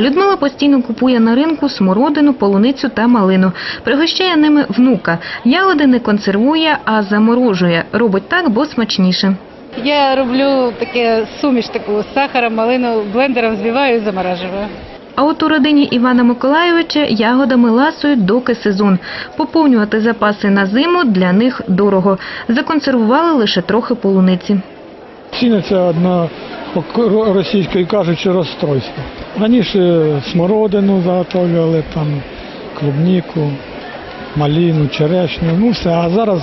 Людмила постійно купує на ринку смородину, полуницю та малину. Пригощає ними внука. Ягоди не консервує, а заморожує. Робить так, бо смачніше. Я роблю таке суміш таку з сахаром, малину блендером збиваю і заморажую. А от у родині Івана Миколайовича ягодами ласують доки сезон. Поповнювати запаси на зиму для них дорого. Законсервували лише трохи полуниці. Ціни це одна російською кажучи розстройство. Раніше смородину заготовлювали, там клубніку, малину, черешню, ну все, а зараз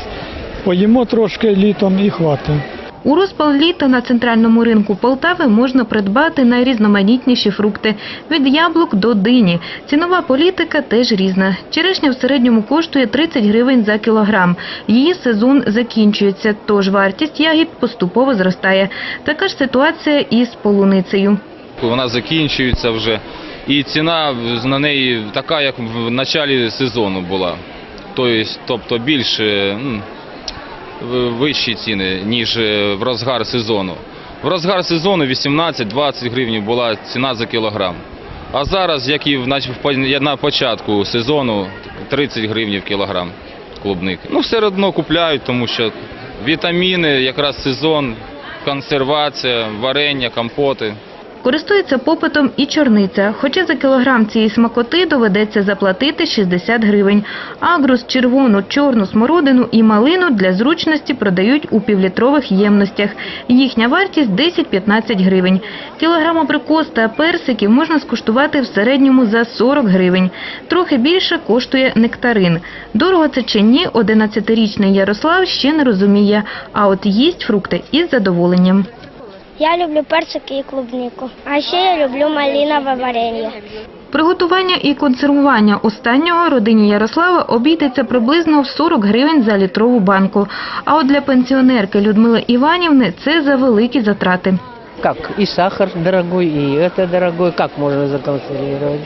поїмо трошки літом і хватить. У розпал літа на центральному ринку Полтави можна придбати найрізноманітніші фрукти – від яблук до дині. Цінова політика теж різна. Черешня в середньому коштує 30 гривень за кілограм. Її сезон закінчується, тож вартість ягід поступово зростає. Така ж ситуація і з полуницею. Вона закінчується вже. І ціна на неї така, як в початку сезону була. Тобто, більше вищі ціни, ніж е, в розгар сезону. В розгар сезону 18-20 гривень була ціна за кілограм. А зараз, як і на початку сезону, 30 гривень кілограм клубники. Ну, все одно купляють, тому що вітаміни, якраз сезон, консервація, варення, компоти. Користується попитом і чорниця, хоча за кілограм цієї смакоти доведеться заплатити 60 гривень. Агрус, червону, чорну смородину і малину для зручності продають у півлітрових ємностях. Їхня вартість 10-15 гривень. Кілограм абрикос та персиків можна скуштувати в середньому за 40 гривень. Трохи більше коштує нектарин. Дорого це чи ні, 11-річний Ярослав ще не розуміє, а от їсть фрукти із задоволенням. Я люблю персики і клубнику. А ще я люблю малинове варення. Приготування і консервування останнього родині Ярослава обійдеться приблизно в 40 гривень за літрову банку. А от для пенсіонерки Людмили Іванівни це за великі затрати. Как и сахар дорогой, и это дорогой, как можно законсервировать?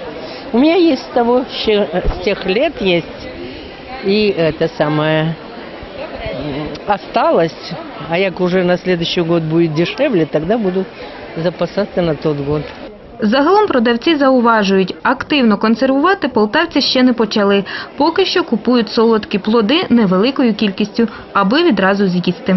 У меня есть с того, ще- с тех лет есть, и это самое осталось, а як уже на следующий год будет дешевле, тогда буду запасаться на тот год. Загалом продавці зауважують, активно консервувати полтавці ще не почали. Поки що купують солодкі плоди невеликою кількістю, аби відразу з'їсти.